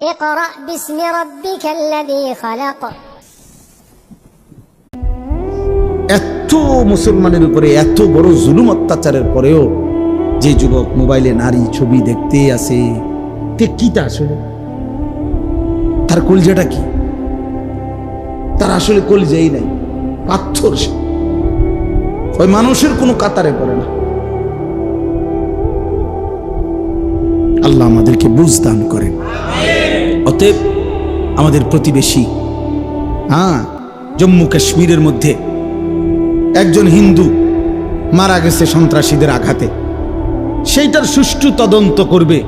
اقرأ باسم ربك الذي خلق এত মুসলমানের উপরে এত বড় জুলুম অত্যাচারের পরেও যে যুবক মোবাইলে নারী ছবি দেখতে আসে তে কিটা আসলে তার কলজাটা কি তার আসলে কলজাই নাই পাথর সে ওই মানুষের কোনো কাতারে পড়ে না আল্লাহ আমাদেরকে বুঝ দান করেন অতএব আমাদের প্রতিবেশী হ্যাঁ। জম্মু কাশ্মীরের মধ্যে একজন হিন্দু মারা গেছে সন্ত্রাসীদের আঘাতে। সেইটার সুষ্ঠু তদন্ত করবে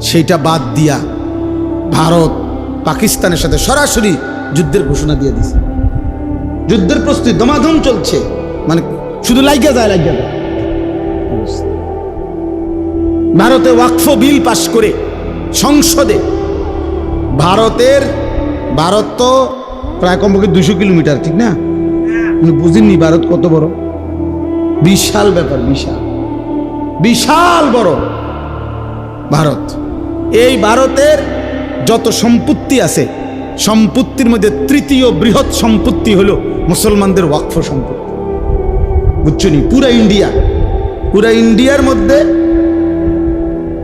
সেইটা বাদ দিয়া ভারত পাকিস্তানের সাথে সরাসরি যুদ্ধের ঘোষণা দিয়ে দিছে। যুদ্ধের প্রস্তুতি দমাদম চলছে মানে শুধু লাইগা যায় লাইগা যায়। ভারতে ওয়াকফ বিল পাশ করে সংসদে ভারতের ভারত তো প্রায় কমপক্ষে দুশো কিলোমিটার, ঠিক না? আপনি বুঝেননি ভারত কত বড়। বিশাল ব্যাপার, বিশাল। বিশাল বড় ভারত। এই ভারতের যত সম্পত্তি আছে, সম্পত্তির মধ্যে তৃতীয় বৃহৎ সম্পত্তি হলো মুসলমানদের ওয়াকফ সম্পত্তি। বুঝছনি পুরা ইন্ডিয়া। পুরা ইন্ডিয়ার মধ্যে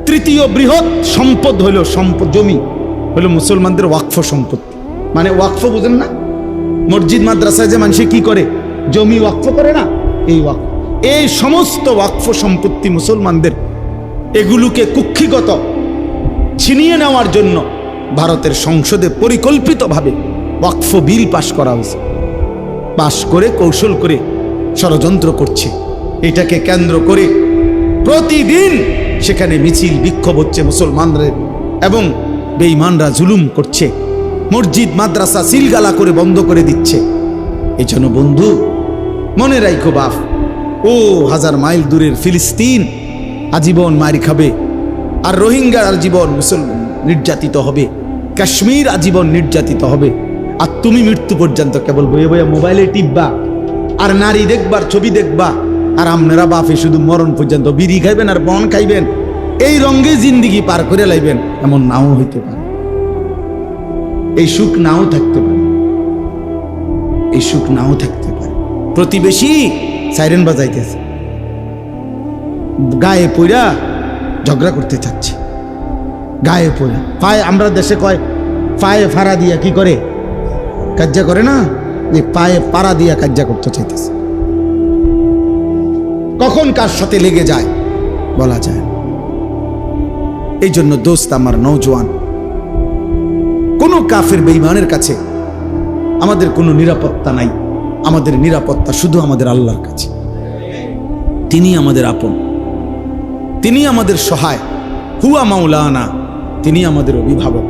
তৃতীয় বৃহৎ সম্পদ হলো সম্পদ জমি। হলো মুসলমানদের ওয়াকফ সম্পত্তি। মানে ওয়াকফ বুঝেন না? মসজিদ, মাদ্রাসায় যে মানুষে কি করে? জমি ওয়াকফ করে না? এই ওয়াকফ। এই সমস্ত ওয়াকফ সম্পত্তি মুসলমানদের, এগুলোকে কুক্ষিগত ছিনিয়ে নেওয়ার জন্য ভারতের সংসদে পরিকল্পিতভাবে ওয়াকফ বিল পাশ করা হয়েছে। পাশ করে, কৌশল করে, ষড়যন্ত্র করছে। এটাকে কেন্দ্র করে প্রতিদিন সেখানে মিছিল, বিক্ষোভ হচ্ছে মুসলমানদের এবং বেঈমানরা জুলুম করছে। মসজিদ, মাদ্রাসা সিলগালা করে বন্ধ করে দিচ্ছে। এই জন্য বন্ধু, মনে রাখো বাপ, ও হাজার মাইল দূরের ফিলিস্তিন, আজীবন মারি খাবে। আর রোহিঙ্গার আজীবন মুসলমান নির্যাতিত হবে। কাশ্মীর আজীবন নির্যাতিত হবে। আর তুমি মৃত্যু পর্যন্ত কেবল বইয়ে বইয়ে মোবাইলে টিপবা। আর নারী দেখবার, ছবি দেখবা। আর আপনারা বাপে শুধু মরণ পর্যন্ত বিড়ি খাইবেন আর বন খাইবেন। এই রঙ্গে জিন্দিগি পার করে লাইবেন, এমন নাও হইতে পারে। এই সুখ নাও থাকতে পারে। এই সুখ নাও থাকতে পারে। প্রতিবেশী সাইরেন বাজাইতেছে। গায়ে পইরা ঝগড়া করতে চাচ্ছে। গায়ে পড়ে পায়ে আমরা দেশে কয়, পায়ে ফাড়া দিয়া কি করে? কাজ্জা করে না? যে পায়ে পাড়া দিয়া কাজ্জা করতে চাইতেছে। কখন কার সাথে লেগে যায় বলা যায়। এই জন্য দোস্ত আমার নৌজওয়ান কোনো কাফের বেইমানের কাছে আমাদের কোনো নিরাপত্তা নাই। আমাদের নিরাপত্তা শুধু আমাদের আল্লাহর কাছে। তিনি আমাদের আপন, তিনি আমাদের সহায়। হুয়া মাওলানা, তিনি আমাদের অভিভাবক।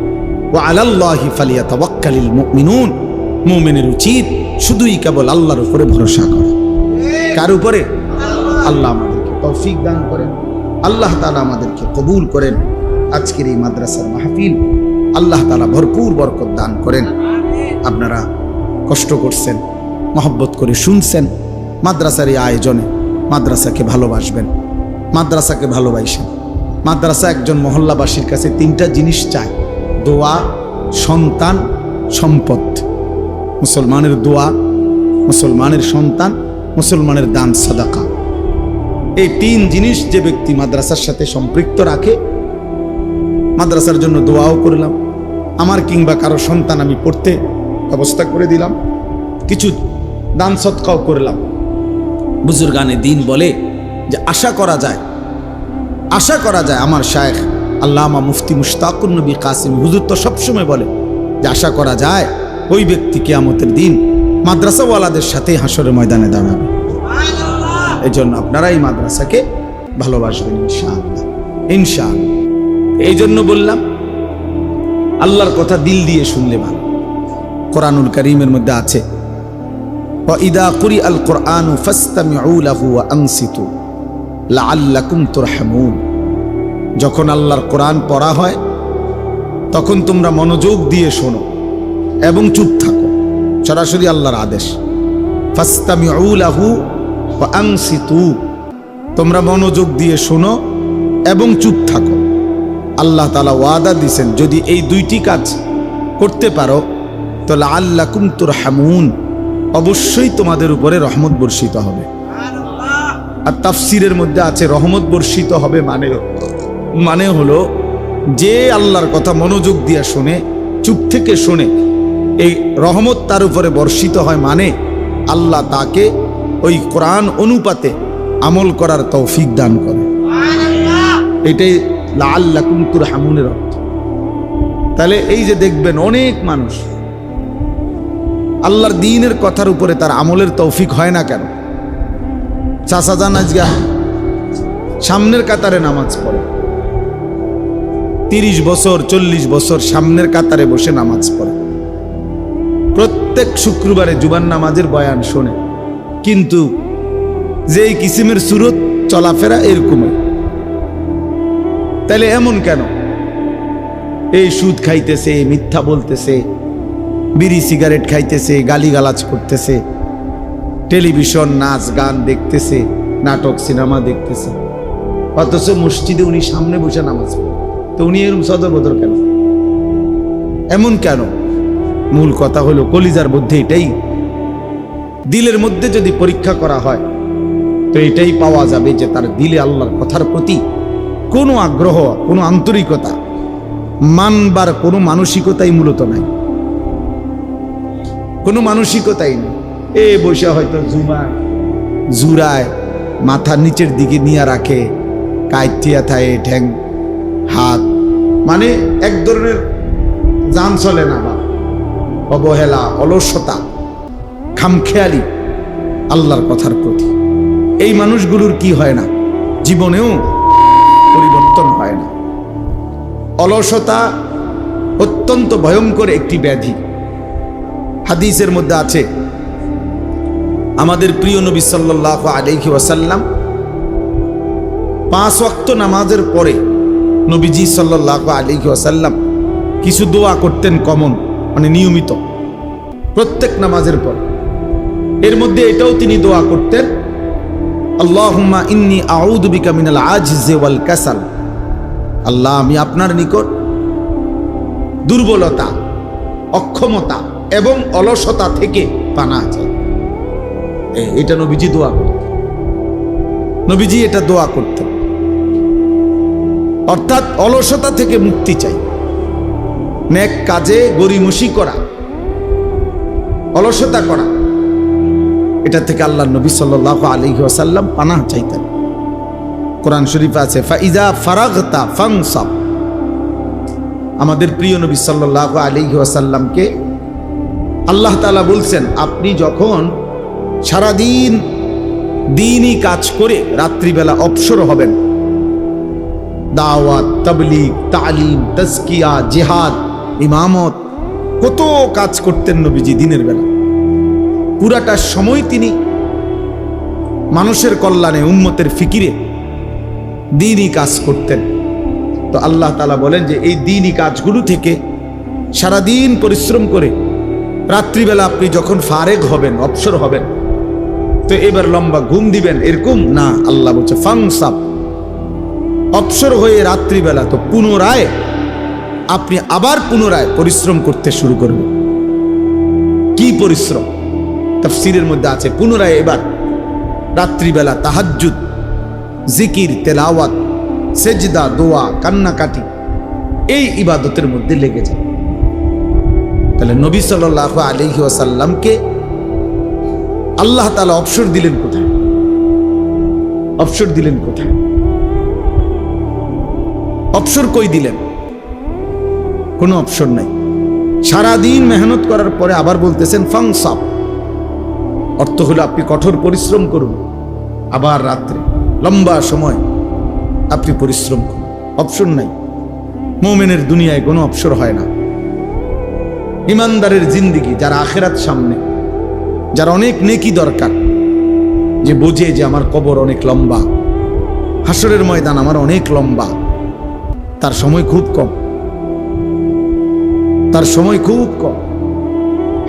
ও আলাল্লাহি ফালিয়া তাওয়াক্কালিল মুমিনুন, মুমিনের উচিত শুধুই কেবল আল্লাহর উপরে ভরসা করা। কার উপরে? আল্লাহ আমাদেরকে তৌফিক দান করেন। আল্লাহ তাআলা আমাদেরকে কবুল করেন। আজকের এই মাদ্রাসার মাহফিল আল্লাহ তালা ভরপুর বরকত দান করেন। আপনারা কষ্ট করছেন, মহব্বত করে শুনছেন, মাদ্রাসার এই আয়োজনে মাদ্রাসাকে ভালোবাসবেন, মাদ্রাসাকে ভালোবাসেন। মাদ্রাসা একজন মহল্লাবাসীর কাছে তিনটা জিনিস চায়, দোয়া, সন্তান, সম্পদ। মুসলমানের দোয়া, মুসলমানের সন্তান, মুসলমানের দান, সাদাকা। এই তিন জিনিস যে ব্যক্তি মাদ্রাসার সাথে সম্পৃক্ত রাখে মাদ্রাসার জন্য দোয়াও করলাম। আমার কিংবা কারও সন্তান আমি পড়তে ব্যবস্থা করে দিলাম। কিছু দান সৎকাও করলাম। বুজুর্গানে দিন বলে যে, আশা করা যায়, আশা করা যায়, আমার শায়েখ আল্লামা মুফতি মুশতাকুর নবী কাসিম হুজুর তো সবসময় বলে যে, আশা করা যায়, ওই ব্যক্তি কেয়ামতের দিন মাদ্রাসাওয়ালাদের সাথে হাসরের ময়দানে দাঁড়াবে। এই জন্য আপনারা এই মাদ্রাসাকে ভালোবাসবেন ইনশাআল্লাহ। ইনশাআল্লাহ। এই জন্য বললাম, আল্লাহর কথা দিল দিয়ে শুনলে ভালো। কোরআনুল করিমের মধ্যে আছে আল কোরআন যখন আল্লাহর কোরআন পড়া হয়, তখন তোমরা মনোযোগ দিয়ে শোনো এবং চুপ থাকো। সরাসরি আল্লাহর আদেশ তোমরা মনোযোগ দিয়ে শোনো এবং চুপ থাকো। আল্লাহ তালা ওয়াদা দিছেন যদি এই দুইটি কাজ করতে পারো তাহলে আল্লাহ কুমতুর হামুন অবশ্যই তোমাদের উপরে রহমত বর্ষিত হবে। আর তাফসিরের মধ্যে আছে রহমত বর্ষিত হবে মানে মানে হলো যে আল্লাহর কথা মনোযোগ দিয়া শোনে চুপ থেকে শোনে এই রহমত তার উপরে বর্ষিত হয় মানে আল্লাহ তাকে ওই কোরআন অনুপাতে আমল করার তৌফিক দান করে। এটাই আল্লাহ কুমতুর হামুনের অর্থ তাহলে এই যে দেখবেন অনেক মানুষ, আল্লাহর দিনের কথার উপরে তার আমলের তৌফিক হয় না কেন? চাষা যান আজগা সামনের কাতারে নামাজ পড়ে। তিরিশ বছর, চল্লিশ বছর সামনের কাতারে বসে নামাজ পড়ে। প্রত্যেক শুক্রবারে জুবান নামাজের বয়ান শোনে। কিন্তু যেই কিসিমের সুরত চলাফেরা এরকমই। তাহলে এমন কেন? এই সুদ খাইতেছে, মিথ্যা বলতেছে, বিড়ি সিগারেট খাইতেছে, গালিগালাজ করতেছে, টেলিভিশন, নাচ, গান দেখতেছে, নাটক, সিনেমা দেখতেছে। অথচ মসজিদে উনি সামনে বসে নামাজ তো উনি এরকম সদর বদর কেন? এমন কেন? মূল কথা হলো, কলিজার মধ্যে এটাই। দিলের মধ্যে যদি পরীক্ষা করা হয়, তো এটাই পাওয়া যাবে যে তার দিলে আল্লাহর কথার প্রতি কোনো আগ্রহ, কোনো আন্তরিকতা, মানবার কোনো মানসিকতাই মূলত নাই। কোনো মানসিকতাই নেই। এ বসে হয়তো জুমায় জুরায় মাথার নিচের দিকে নিয়ে রাখে কাইতিয়া থায় ঠ্যাং, হাত মানে এক ধরনের যান চলে না বা অবহেলা, অলসতা, খামখেয়ালি আল্লাহর কথার প্রতি। এই মানুষগুলোর কি হয় না? জীবনেও পরিবর্তন হয় না। অলসতা অত্যন্ত ভয়ঙ্কর একটি ব্যাধি। হাদিসের মধ্যে আছে, আমাদের প্রিয় নবী সাল্লাহ আলহি ওয়াসাল্লাম পাঁচ ওয়াক্ত নামাজের পরে নবীজি সাল্লাহ আলহি ওয়াসাল্লাম কিছু দোয়া করতেন কমন মানে নিয়মিত, প্রত্যেক নামাজের পর। এর মধ্যে এটাও তিনি দোয়া করতেন আল্লাহুম্মা ইন্নি আউযু বিকা মিনাল আজজি ওয়াল কাসাল। আল্লাহ, আমি আপনার নিকট দুর্বলতা, অক্ষমতা এবং অলসতা থেকে পানা চাই। এটা নবীজি দোয়া করতেন। নবীজি এটা দোয়া করতেন। অর্থাৎ অলসতা থেকে মুক্তি চাই। নেক কাজে গরিমসি করা, অলসতা করা। এটা থেকে আল্লাহ নবী সাল্লাহ আলী ওয়াসাল্লাম পানাহ চাইতেন। কোরআন শরীফ আছে, ফাইজা ফারাগতা ফাংসাব আমাদের প্রিয় নবী সাল্লাহ আলী ওয়াসাল্লামকে আল্লাহ তাআলা বলছেন, আপনি যখন সারাদিন দিনই কাজ করে রাত্রিবেলা অবসর হবেন, দাওয়াত, তাবলিগ, তালিম, তজকিয়া, জেহাদ, ইমামত, কত কাজ করতেন নবীজি দিনের বেলা? পুরাটা সময় তিনি মানুষের কল্যাণে, উম্মতের ফিকিরে দিনই কাজ করতেন। তো আল্লাহ তালা বলেন যে, এই দিনই কাজগুলো থেকে সারাদিন পরিশ্রম করে রাত্রিবেলা আপনি যখন ফারেক হবেন, অবসর হবেন, তো এবার লম্বা ঘুম দিবেন, এরকম? না, আল্লাহ বলছে ফাংসাপ অবসর হয়ে রাত্রিবেলা তো পুনরায় আপনি আবার পুনরায় পরিশ্রম করতে শুরু করবেন। কি পরিশ্রম? তাফসিরের মধ্যে আছে, পুনরায় এবার রাত্রিবেলা তাহাজ্জুদ, জিকির, তেলাওয়াত, সেজদা, দোয়া, কান্নাকাটি, এই ইবাদতের মধ্যে লেগে যায়। তাহলে নবী সাল আলহি ওয়াসাল্লামকে আল্লাহ তালা অবসর দিলেন কোথায়? অবসর দিলেন কোথায়? অবসর কই দিলেন? কোনো অবসর নাই। সারাদিন মেহনত করার পরে আবার বলতেছেন ফাংসাপ অর্থ হলো আপনি কঠোর পরিশ্রম করুন। আবার রাত্রে, লম্বা সময় আপনি পরিশ্রম করুন। অপশন নাই। মোমেনের দুনিয়ায় কোনো অপসর হয় না। ইমানদারের জিন্দিগি, যারা আখেরাত সামনে, যার অনেক নেকি দরকার, যে বোঝে যে আমার কবর অনেক লম্বা হাসরের ময়দান আমার অনেক লম্বা। তার সময় খুব কম। তার সময় খুব কম।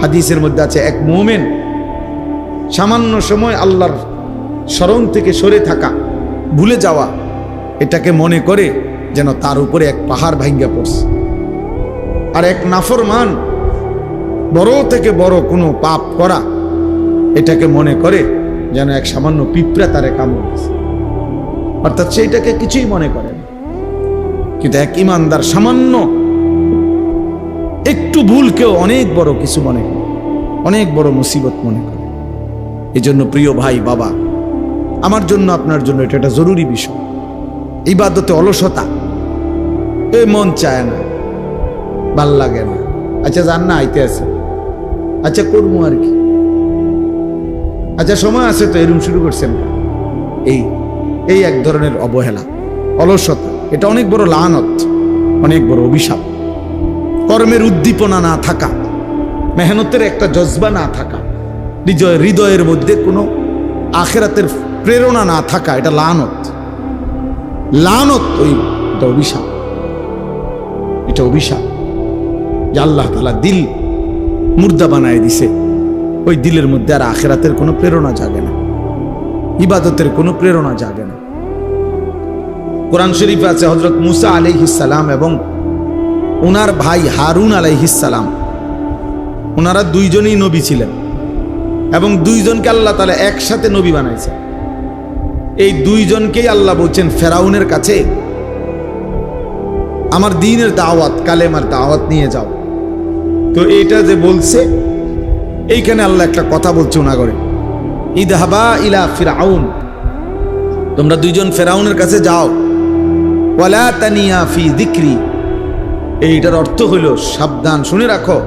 হাদিসের মধ্যে আছে, এক মোমেন সামান্য সময় আল্লাহর স্মরণ থেকে সরে থাকা, ভুলে যাওয়া, এটাকে মনে করে যেন তার উপরে এক পাহাড় ভাঙ্গা পড়ছে। আর এক নাফরমান, বড় থেকে বড় কোনো পাপ করা, এটাকে মনে করে যেন এক সামান্য পিঁপড়া তারে কামড় দিছে। অর্থাৎ সেইটাকে কিছুই মনে করে না। কিন্তু এক ইমানদার সামান্য, একটু ভুলকেও অনেক বড় কিছু মনে করে, অনেক বড় মুসিবত মনে করে। এই জন্য প্রিয় ভাই, বাবা, আমার জন্য, আপনার জন্য এটা একটা জরুরি বিষয়। এই ইবাদতে অলসতা, এ মন চায় না, ভালো লাগে না। আচ্ছা যান না, আইতে আছে। আচ্ছা করব আর কি। আচ্ছা সময় আছে তো এরম শুরু করছেন। এই এই এক ধরনের অবহেলা, অলসতা, এটা অনেক বড় লানত, অনেক বড় অভিশাপ। কর্মের উদ্দীপনা না থাকা, মেহনতের একটা জজবা না থাকা হৃদয় হৃদয়ের মধ্যে কোনো আখেরাতের প্রেরণা না থাকা, এটা লানত। লানত ওই এটা অভিশাপ। এটা অভিশাপ যে আল্লাহ তালা দিল মুর্দা বানায় দিছে। ওই দিলের মধ্যে আর আখেরাতের কোনো প্রেরণা জাগে না। ইবাদতের কোনো প্রেরণা জাগে না। কোরআন শরীফে আছে হজরত মুসা আলাইহিসালাম এবং ওনার ভাই হারুন আলাইহিসালাম ওনারা দুইজনেই নবী ছিলেন। এবং দুইজনকে আল্লাহ তালা একসাথে নবী বানাইছে। এই দুইজনকেই আল্লাহ বলছেন, ফেরাউনের কাছে আমার দিনের দাওয়াত, কালেমার দাওয়াত নিয়ে যাও। তো এটা যে বলছে, এইখানে আল্লাহ একটা কথা বলছে ওনাগরে ইদহাবা ইলা ফিরাউন। তোমরা দুইজন ফেরাউনের কাছে যাও। দিক্রি এইটার অর্থ হইল, সাবধান, শুনে রাখো।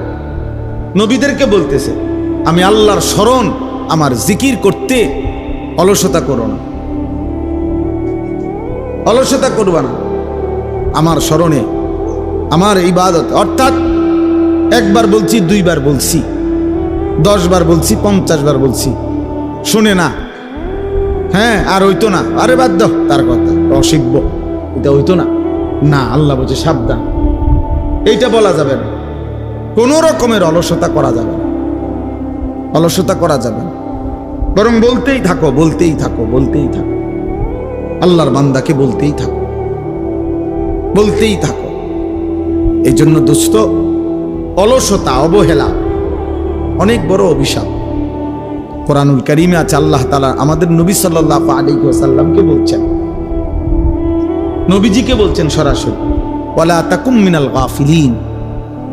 নবীদেরকে বলতেছে আমি আল্লাহর স্মরণ আমার জিকির করতে অলসতা করো না। অলসতা করবা না। আমার স্মরণে আমার এই ইবাদত, অর্থাৎ একবার বলছি, দুইবার বলছি দশ বার বলছি পঞ্চাশ বার বলছি, শুনে না। হ্যাঁ আর হইতো না। আরে বাদ তার কথা অশিখব এটা হইতো না। না, আল্লাহ বলছে সাবধান। এইটা বলা যাবে না। কোনো রকমের অলসতা করা যাবে না। অলসতা করা যাবে বরং বলতেই থাকো বলতেই থাকো বলতেই থাকো। আল্লাহর বান্দাকে বলতেই থাকো। বলতেই থাকো। এই জন্য দোস্ত, অলসতা, অবহেলা অনেক বড় অভিশাপ। কোরআনুল করিমে আছে, আল্লাহ তালা আমাদের নবী সাল্লাহ আলী বলছেন। নবীজিকে বলছেন সরাসরি, ওয়ালা তাকুম মিনাল গাফিলিন।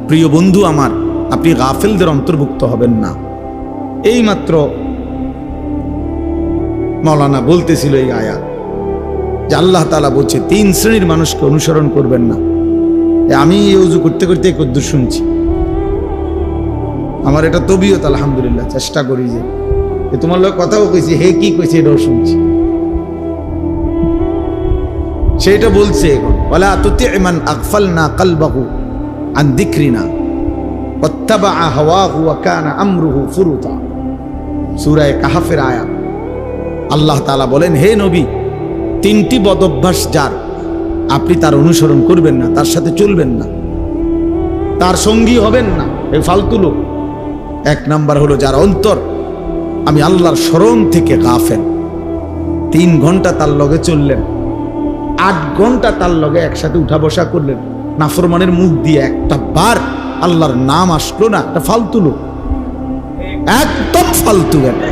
প্রিয় বন্ধু আমার, আপনি গাফেলদের অন্তর্ভুক্ত হবেন না। এই মাত্র মৌলানা বলতেছিল এই আয়াত যে আল্লাহ তালা বলছে, তিন শ্রেণির মানুষকে অনুসরণ করবেন না। আমি এই উজু করতে করতে কদ্দুর শুনছি। আমার এটা তবিয়ত, আলহামদুলিল্লাহ, চেষ্টা করি যে তোমার লোক কথাও কইছি, হে কি কইছে এটাও শুনছি। সেইটা বলছে এখন ওলা তুতি মান আকফাল না কালবাহু আন দিক্রিনা ওত্তাবা হাওয়াহু ওয়া কানা আমরুহু ফুরুতা। সূরায়ে কাহাফের আয়াত। আল্লাহ তালা বলেন, হে নবী, তিনটি বদভ্যাস যার, আপনি তার অনুসরণ করবেন না, তার সাথে চলবেন না। তার সঙ্গী হবেন না, এই ফালতু লোক। এক নাম্বার হলো যার অন্তর, আমি আল্লাহর স্মরণ থেকে গাফেন তিন ঘণ্টা তার লগে চললেন, আট ঘণ্টা তার লগে একসাথে উঠা বসা করলেন। নাফরমানের মুখ দিয়ে একটা বার আল্লাহর নাম আসলো না, একটা ফালতু লোক। একদম ফালতু বেটা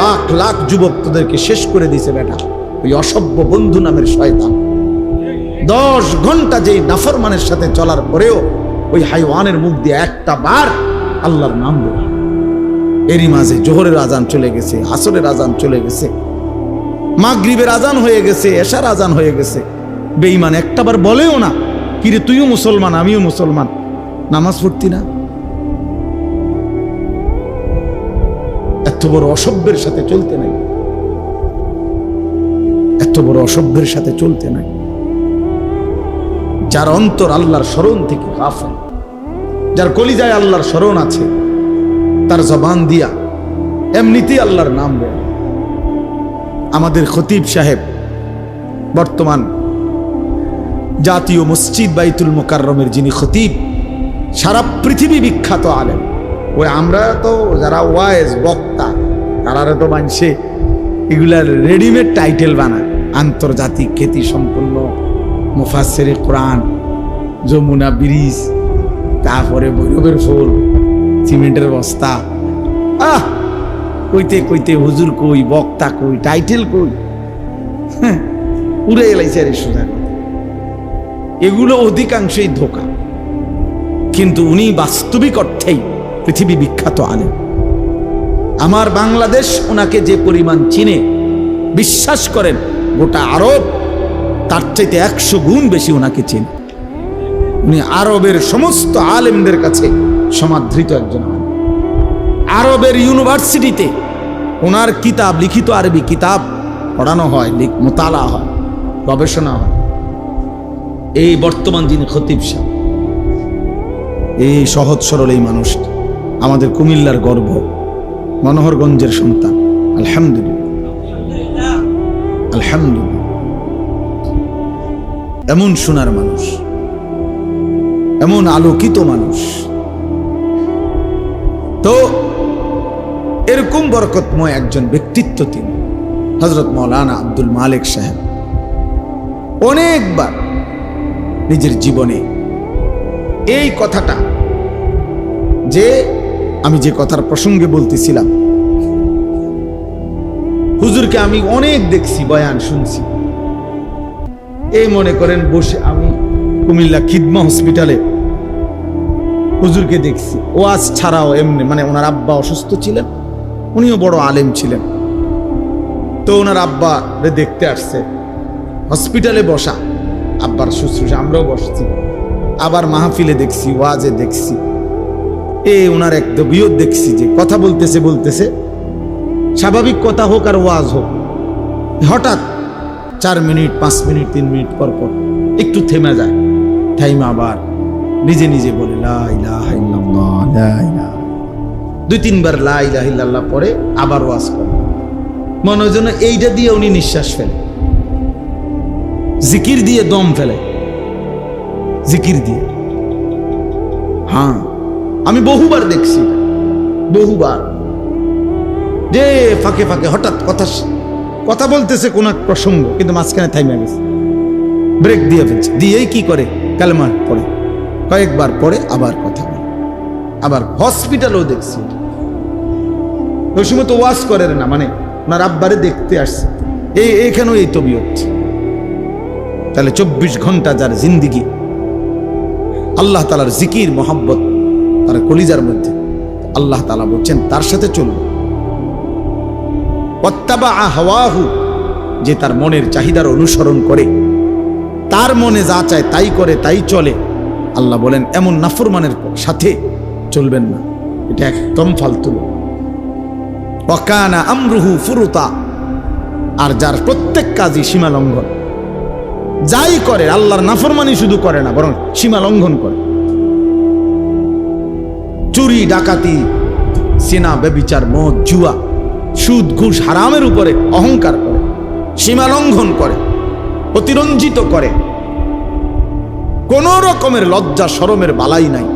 লাখ লাখ যুবক তোদেরকে শেষ করে দিছে বেটা, ওই অসভ্য বন্ধু নামের শয়তান। দশ ঘণ্টা যেই নাফরমানের সাথে চলার পরেও ওই হাইওয়ানের মুখ দিয়ে একটা বার আল্লাহর নাম বল। এরই মাঝে জোহরের আজান চলে গেছে, আসরের আজান চলে গেছে, মাগরিবের আজান হয়ে গেছে, এশার আজান হয়ে গেছে। বেঈমান একটাবার বলেও না, কিরে তুইও মুসলমান, আমিও মুসলমান, নামাজ পড়তি না? এত বড় অসভ্যের সাথে চলতে নাই। এত বড় অসভ্যের সাথে চলতে নাই। যার অন্তর আল্লাহর স্মরণ থেকে গাফেল, যার কলিজায় আল্লাহর স্মরণ আছে, তার জবান দিয়া এমনিতেই আল্লাহর নাম হয়। আমাদের খতিব সাহেব বর্তমান জাতীয় মসজিদ বাইতুল মোকাররমের যিনি খতিব, সারা পৃথিবী বিখ্যাত আলেম। ওই আমরা তো যারা ওয়াইজ বক্তা তারা তো মানছে এগুলার রেডিমেড টাইটেল বানায়। আন্তর্জাতিক খ্যাতি সম্পন্ন মুফাসের কোরআন যমুনা ব্রিজ তারপরে বৈরবের ফুল সিমেন্টের বস্তা। আহ! কইতে কইতে হুজুর কই বক্তা কই টাইটেল কই? হ্যাঁ, উড়ে এলাইছে আরে সোজা এগুলো অধিকাংশই ধোকা। কিন্তু উনি বাস্তবিক অর্থেই পৃথিবী বিখ্যাত আলেন আমার বাংলাদেশ ওনাকে যে পরিমাণ চিনে, বিশ্বাস করেন, গোটা আরব তার চাইতে একশো গুণ বেশি ওনাকে চেনে। উনি আরবের সমস্ত আলেমদের কাছে সমাদৃত একজন আরবের ইউনিভার্সিটিতে ওনার কিতাব, লিখিত আরবি কিতাব পড়ানো হয় মোতালা হয়, গবেষণা হয়। এই বর্তমান যিনি খতিব সাহেব, এই সহজ সরল এই মানুষটি আমাদের কুমিল্লার গর্ব, মনোহরগঞ্জের সন্তান। আলহামদুলিল্লাহ। আলহামদুলিল্লাহ। এমন সোনার মানুষ, এমন আলোকিত মানুষ। তো, এরকম বরকতময় একজন ব্যক্তিত্ব তিনি হজরত মৌলানা আব্দুল মালিক সাহেব। অনেকবার নিজের জীবনে এই কথাটা যে আমি যে কথার প্রসঙ্গে বলতেছিলাম। হুজুরকে আমি অনেক দেখছি, বয়ান শুনছি। এই মনে করেন বসে আমি কুমিল্লা খিদমা হসপিটালে হুজুরকে দেখছি। ওয়াজ ছাড়াও এমনি মানে ওনার আব্বা অসুস্থ ছিলেন, উনিও বড় আলেম ছিলেন। তো ওনার আব্বা দেখতে আসছে। হসপিটালে বসা, আব্বার শুশ্রূষা আমরাও বসছি। আবার মাহফিলে দেখছি, ওয়াজে দেখছি। এ ওনার এক দবিও দেখছি যে কথা বলতেছে বলতেছে। স্বাভাবিক কথা হোক আর ওয়াজ হোক, হঠাৎ চার মিনিট, পাঁচ মিনিট, তিন মিনিট পর পর একটু থেমে যায়। টাইম আবার নিজে নিজে বলে দুই তিনবার লা ইলাহা ইল্লাল্লাহ পরে আবার ওয়াজ করে। মনে হয় যেন এইটা দিয়ে উনি নিঃশ্বাস ফেলে। জিকির দিয়ে দম ফেলে। জিকির দিয়ে। হ্যাঁ। আমি বহুবার দেখছি। বহুবার। যে ফাঁকে ফাঁকে হঠাৎ কথা কথা বলতেছে কোন এক প্রসঙ্গ, কিন্তু মাঝখানে থাইমে গেছে। ব্রেক দিয়ে ফেলছে। দিয়েই কি করে? কালেমা পড়ে। কয়েকবার পরে আবার কথা বলে। আবার হসপিটালেও দেখছি। ওই সময় তো ওয়াশ করে না মানে ওনার আব্বারে দেখতে আসছে। এই এখানেও এই তবি হচ্ছে। তাহলে চব্বিশ ঘণ্টা যার জিন্দিগি, আল্লাহ তালার জিকির, মোহাব্বত তার কলিজার মধ্যে। আল্লাহ তালা বলছেন, তার সাথে চলবে ওয়াত্তাবা হাওয়াহু, যে তার মনের চাহিদার অনুসরণ করে। তার মনে যা চায় তাই করে, তাই চলে। আল্লাহ বলেন, এমন নাফরমানের সাথে চলবেন না। এটা একদম ফালতু। ওয়াকানা আমরুহু ফুরুতা, আর যার প্রত্যেক কাজই সীমা লঙ্ঘন যাই করে, আল্লাহর নাফরমানি শুধু করে না, বরং সীমা লঙ্ঘন করে। চুরি, ডাকাতি, সেনা, বেবিচার, মদ, জুয়া, সুদ, ঘুষ, হারামের উপরে অহংকার করে, সীমা লঙ্ঘন করে, অতিরঞ্জিত করে। কোন রকমের লজ্জা সরমের বালাই নাই।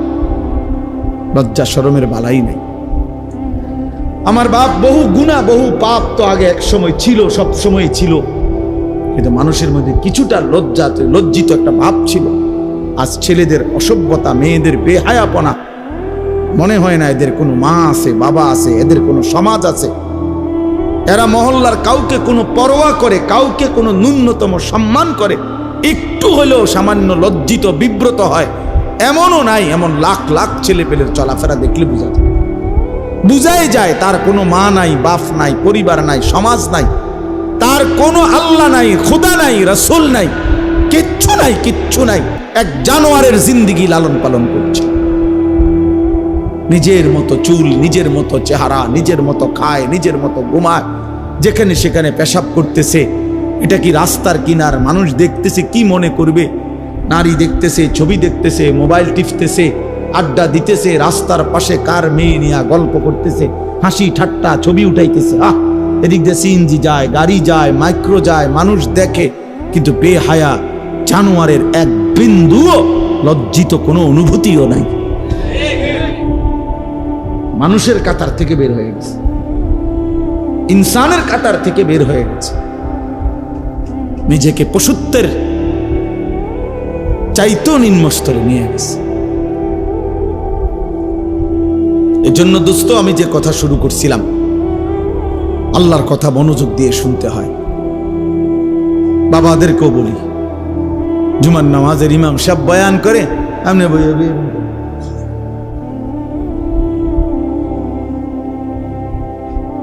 লজ্জা সরমের বালাই নাই। আমার বাপ বহু গুণা, বহু পাপ তো আগে এক সময় ছিল, সব সময় ছিল। কিন্তু মানুষের মধ্যে কিছুটা লজ্জা লজ্জিত একটা ভাব ছিল। আজ ছেলেদের অসভ্যতা, মেয়েদের বেহায়াপনা মনে হয় না এদের কোনো মা আছে, বাবা আছে, এদের কোনো সমাজ আছে। এরা মহল্লার কাউকে কোনো পরোয়া করে, কাউকে কোনো ন্যূনতম সম্মান করে। একটু হলেও সামান্য লজ্জিত, বিব্রত হয়। এমনও নাই, এমন লাখ লাখ ছেলে পেলের চলাফেরা দেখলে বোঝা যায়। বুঝাই যায়, তার কোনো মা নাই, বাপ নাই, পরিবার নাই, সমাজ নাই। তার কোনো আল্লাহ নাই, খোদা নাই, রসুল নাই, কিচ্ছু নাই কিচ্ছু নাই। এক জানোয়ারের জিন্দিগি লালন পালন করছে। নিজের মতো চুল, নিজের মতো চেহারা, নিজের মতো খায়, নিজের মতো ঘুমায়, যেখানে সেখানে পেশাব করতেছে। এটা কি রাস্তার কিনার? মানুষ দেখতেছে, কি মনে করবে? নারী দেখতেছে, ছবি দেখতেছে, মোবাইল টিপতেছে, আড্ডা দিতেছে, রাস্তার পাশে কার মেয়ে নিয়ে গল্প করতেছে, হাসি ঠাট্টা, ছবি উঠাইতেছে। আহ! এদিক দিয়ে সিএনজি যায়, গাড়ি যায় মাইক্রো যায়, মানুষ দেখে, কিন্তু বেহায়া জানোয়ারের এক বিন্দুও লজ্জিত কোনো অনুভূতিও নাই। মানুষের কাতার থেকে বের হয়ে গেছে। ইনসানের কাতার থেকে বের হয়ে গেছে। নিজেকে পশুত্বের চাইতেও নিম্ন স্তরে নিয়ে গেছে। এজন্য দোস্ত, আমি যে কথা শুরু করছিলাম, আল্লাহর কথা মনোযোগ দিয়ে শুনতে হয়। বাবাদেরকেও বলি, জুমার নামাজের ইমাম সব বয়ান করে আপনি বইয়ে।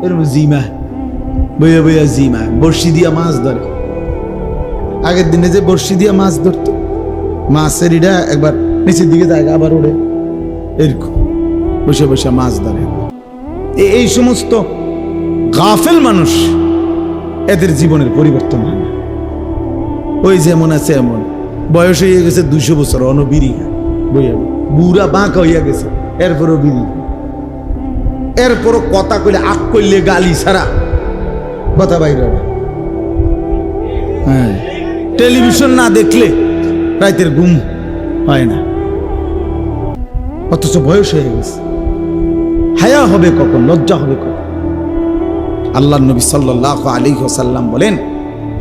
এরকম জিমা বইয়া বইয়া জিমা বড়শি দিয়া মাছ ধরে। আগের দিনে যে বড়শি দিয়া মাছ ধরতো, মাছের একবার নিচের দিকে যায়, আবার ওড়ে এরকম বসে বসে মাছ ধরে। এই সমস্ত গাফেল মানুষ এদের জীবনের পরিবর্তন হয় না। ওই যেমন আছে এমন। বয়স হয়ে গেছে দুইশো বছর অনবিরি বইয়া বুড়া বাঁকা হইয়া গেছে, এরপরও বিড়ি এরপরও কথা কইলে আক করলে গালি ছাড়া। কথা বাইরে হ্যাঁ টেলিভিশন না দেখলে রাতের ঘুম হয় না। অথচ বয়স হয়ে গেছে। হায়া হবে কখন, লজ্জা হবে কখন? আল্লাহ নবী সাল্লাহ আলী সাল্লাম বলেন,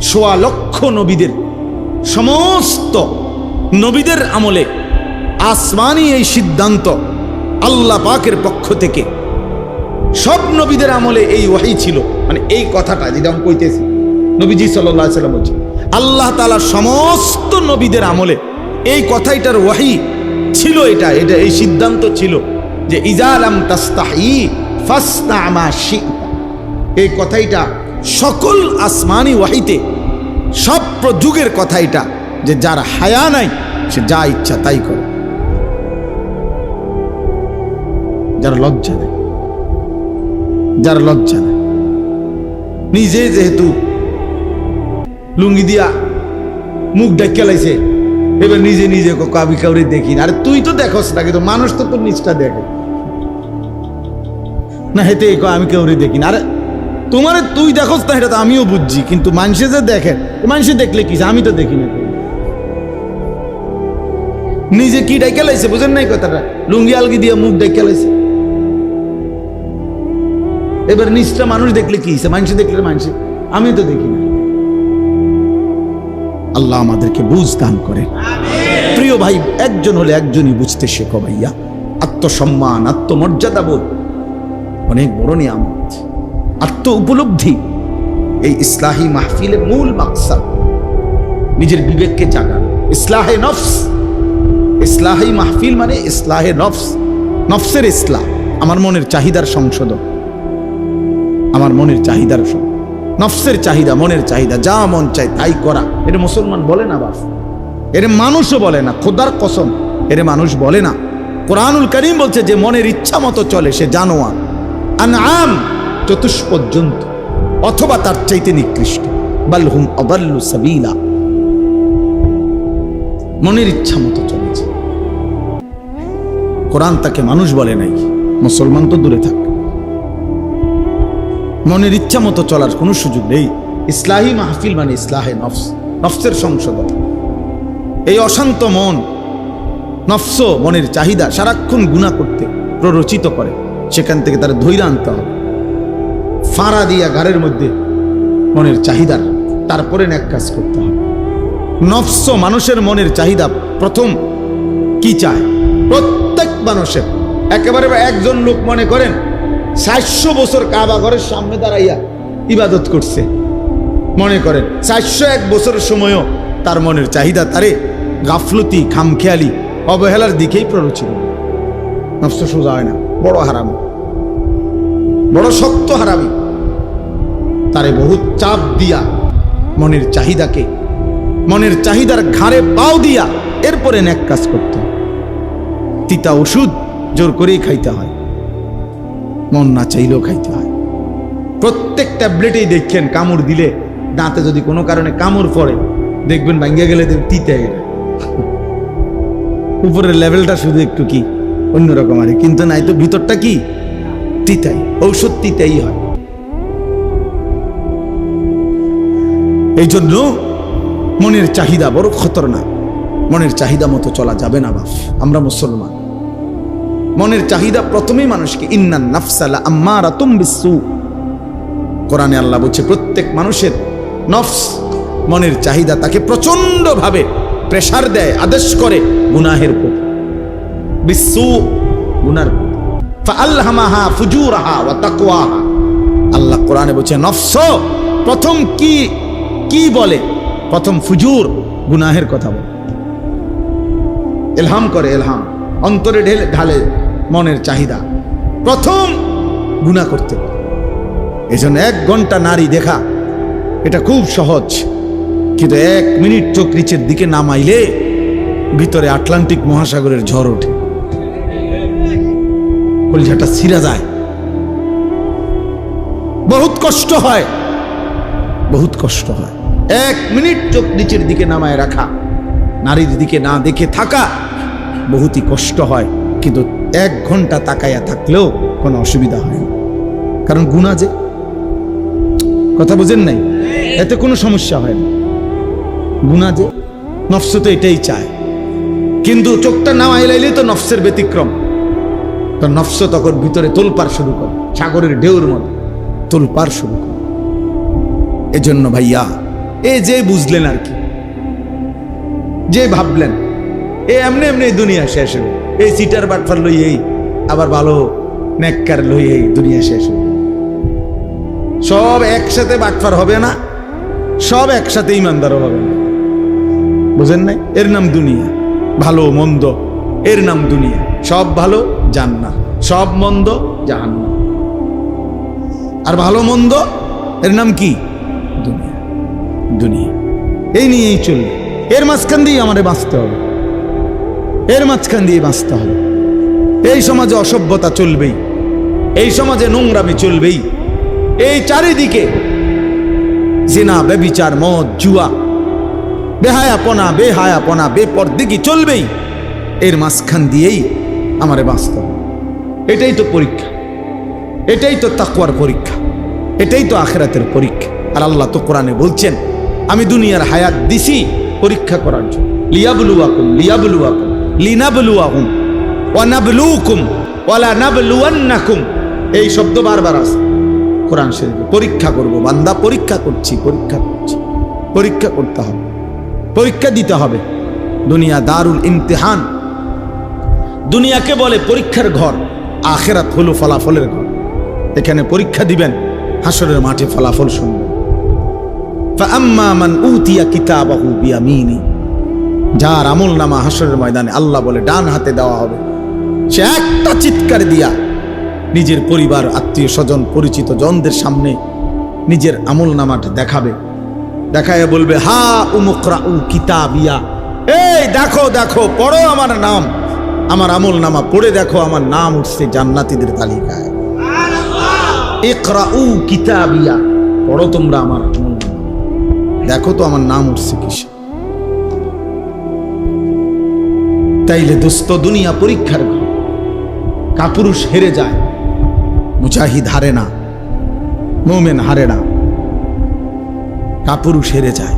সোয়া লক্ষ নবীদের, সমস্ত নবীদের আমলে আসমানি এই সিদ্ধান্ত আল্লাহ পাকের পক্ষ থেকে সব নবীদের আমলে এই ওয়াহি ছিল। মানে এই কথাটা যেটা আমি কইতেছি, নবীজি সাল্লাম বলছে আল্লাহ তালা সমস্ত নবীদের আমলে এই কথাইটার ওয়াহি ছিল এটা এটা এই সিদ্ধান্ত ছিল যে ইজালাম তাস্তাহি ফাস্তা আমা এই কথাইটা সকল আসমানি ওয়াহিতে, সব যুগের কথা এটা যে, যার হায়া নাই, সে যা ইচ্ছা তাই করে। যার লজ্জা নেই। যার লজ্জা নেই। নিজে যেহেতু লুঙ্গি দিয়া মুখ ডাকিয়া লাইছে, এবার নিজে নিজে আমি কাউরে দেখি আরে তুই তো দেখোস না, কিন্তু মানুষ তো তোর নিচটা দেখে। না, হেতে আমি কাউরে দেখি না। আরে তোমার তুই দেখোস না, এটা তো আমিও বুঝছি, কিন্তু মানুষে যে দেখেন মানুষে দেখলে কি? আমি তো দেখি না। নিজে কি ডাইকে লাইছে, বুঝেন নাই কথাটা? লুঙ্গি আলগি দিয়ে মুখ ডাইকে লাইছে। এবার নিচটা মানুষ দেখলে কি? হইছে? মানুষ দেখলে মানুষ আমি তো দেখি না। আল্লাহ আমাদেরকে বুঝ দান করে প্রিয় ভাই একজন হলে একজনই বুঝতে শেখো ভাইয়া। আত্মসম্মান আত্মমর্যাদা বোধ। অনেক বড় নিয়ামত। আত্ম উপলব্ধি। এই ইসলাহী মাহফিলের মূল মাকসাদ। নিজের বিবেককে জাগানো। ইসলাহে নফস। ইসলাহী মাহফিল মানে ইসলাহে নফস। নফসের ইসলাহ। আমার মনের চাহিদার সংশোধন আমার মনের চাহিদার সব নফসের চাহিদা, মনের চাহিদা, যা মন চায় তাই করা। এটা মুসলমান বলে না বাস। এর মানুষও বলে না, খোদার কসম। এর মানুষ বলে না। কোরআনুল করিম বলছে, যে মনের ইচ্ছা মতো চলে, সে জানোয়ার। আম চতুষ্পদ জন্তু অথবা তার চাইতে নিকৃষ্ট। বালহুম অবাল্লু সাবিলা। মনের ইচ্ছা মতো চলেছে। কোরআন তাকে মানুষ বলে নাই। মুসলমান তো দূরে থাক। মনের ইচ্ছা মতো চলার কোনো সুযোগ নেই। ইসলাহী মাহফিল মানে ইসলাহে নফস, নফসের সংশোধন। এই অশান্ত মন নফস মনের চাহিদা সারাক্ষণ গুণা করতে প্ররোচিত করে। সেখান থেকে তারা ধৈর্য আনতে হবে। ফাঁড়া দিয়া ঘরের মধ্যে মনের চাহিদার তারপরে ন্যাক কাজ করতে হবে। নফস মানুষের মনের চাহিদা প্রথম কি চায়? প্রত্যেক মানুষের। একেবারে একজন লোক মনে করেন চারশো বছর কাবা ঘরের সামনে দাঁড়াইয়া ইবাদত করছে। মনে করেন, চারশো এক বছরের সময়ও তার মনের চাহিদা তারে গাফলতি, খামখেয়ালি, অবহেলার দিকেই প্ররোচিত। সোজা হয় না, বড় হারামি। বড় শক্ত হারামি। তারে বহুত চাপ দিয়া মনের চাহিদাকে, মনের চাহিদার ঘাড়ে পাও দিয়া এরপরে ন্যাক কাজ করতে তিতা ওষুধ জোর করেই খাইতে হয়। মন না চাইলেও খাইতে হয়। প্রত্যেক ট্যাবলেটেই দেখছেন কামড় দিলে দাঁতে যদি কোনো কারণে কামড় পড়ে, দেখবেন ভাঙ্গিয়া গেলে তিতে গেলে। উপরের লেভেলটা শুধু একটু কি অন্যরকম আর কিন্তু নাই তো ভিতরটা কি? তিতাই, ঔষধ তিতাই হয়। এই জন্য মনের চাহিদা বড় খতরনাক। মনের চাহিদা মতো চলা যাবে না বাপ, আমরা মুসলমান। মনের চাহিদা প্রথমেই মানুষকে ইন্নান আম্মারা তুম বিসু কোরআনে আল্লাহ বলছে, প্রত্যেক মানুষের নফস, মনের চাহিদা তাকে প্রচন্ডভাবে প্রেসার দেয়, আদেশ করে গুনাহের প্রতি বিশ্বু গুনার আল্লাহ কোরআনে বলছে, নফস, প্রথম কি কি বলে? প্রথম ফুজুর, গুনাহের কথা বলে। এলহাম করে এলহাম। অন্তরে ঢেলে, ঢালে মনের চাহিদা। প্রথম গুনাহ করতে বলে এজন্য এক ঘণ্টা নারী দেখা, এটা খুব সহজ। কিন্তু এক মিনিট চোখ নিচের দিকে নামাইলে ভিতরে আটলান্টিক মহাসাগরের ঝড় ওঠে। কলিজাটা ছিঁড়া যায়। বহুত কষ্ট হয়। বহুত কষ্ট হয়। এক মিনিট চোখ নিচের দিকে নামায় রাখা। নারীর দিকে না দেখে থাকা, বহুতই কষ্ট হয়। কিন্তু এক ঘণ্টা তাকাইয়া থাকলেও কোনো অসুবিধা হয় কারণ গুণা যে, কথা বুঝেন নাই? এতে কোনো সমস্যা হয় না। গুণা যে, নফস তো এটাই চায়। কিন্তু চোখটা না আইলাইলে তো নফসের ব্যতিক্রম। তো নফস তখন ভিতরে তোলপার শুরু করে, সাগরের ঢেউর মতো তোলপার শুরু করে। এজন্য ভাইয়া, এ যে বুঝলেন আর কি, যে ভাবলেন, এ এমনি এমনি দুনিয়া শেষ হবে এই সিটার বাটফার লই এই, আবার ভালো নেককার লই এই, দুনিয়া শেষ হবে সব একসাথে বাটফার হবে না, সব একসাথে ইমানদারও হবে না। বুঝেন নাই? এর নাম দুনিয়া, ভালো মন্দ, এর নাম দুনিয়া। সব ভালো, জান্নাত। সব মন্দ, জাহান্নাম। আর ভালো মন্দ, এর নাম কি? দুনিয়া। দুনিয়া। এই নিয়েই চলবে। এর মাঝখান দিয়েই আমাদের বাঁচতে হবে। এর মাঝখান দিয়ে বাঁচতে হবে। এই সমাজে অসভ্যতা চলবেই। এই সমাজে নোংরামি চলবেই। এই চারিদিকে জেনা, বেবিচার, মদ, জুয়া, বেহায়াপনা বেহায়াপনা বেপরদিকি চলবেই। এর মাঝখান দিয়েই আমারে বাঁচতে হবে। এটাই তো পরীক্ষা। এটাই তো তাকুয়ার পরীক্ষা। এটাই তো আখেরাতের পরীক্ষা। আর আল্লাহ তো কোরআনে বলছেন, আমি দুনিয়ার হায়াত দিছি পরীক্ষা করার জন্য। লিয়াবলুয়াকুম লিয়াবলুয়াকুম। লিনাবলুয়াকুম ওয়ানাবলুকুম ওয়ালা নাবলুয়ান্নাকুম এই শব্দ বারবার আছে কোরআন শরীফে পরীক্ষা করব বান্দা পরীক্ষা করছি পরীক্ষা করছি পরীক্ষা করতে হবে পরীক্ষা দিতে হবে দুনিয়া দারুল ইমতিহান দুনিয়াকে বলে পরীক্ষার ঘর আখেরাত হলো ফলাফলের ঘর এখানে পরীক্ষা দিবেন হাসরের মাঠে ফলাফল শুনবেন فأما من أوتي كتابه بيمينه যার আমল নামা হাসরের ময়দানে আল্লাহ বলে ডান হাতে দেওয়া হবে। সে একটা চিৎকার দিয়া নিজের পরিবার, আত্মীয় স্বজন, পরিচিত জনদের সামনে নিজের আমল নামাটা দেখাবে। দেখায় বলবে, হা উমুকরা উ কিতাবিয়া। এই দেখো দেখো, পড়ো আমার নাম। আমার আমল নামা পড়ে দেখো, আমার নাম উঠছে জান্নাতীদের তালিকায়। ইকরা উ কিতাবিয়া। পড়ো তোমরা আমার দেখো তো আমার নাম উঠছে কিসে। তাইলে দোস্ত দুনিয়া পরীক্ষার ঘর। কাপুরুষ হেরে যায়, মুজাহিদ হারে না, মোমেন হারে না। কাপুরুষ হেরে যায়।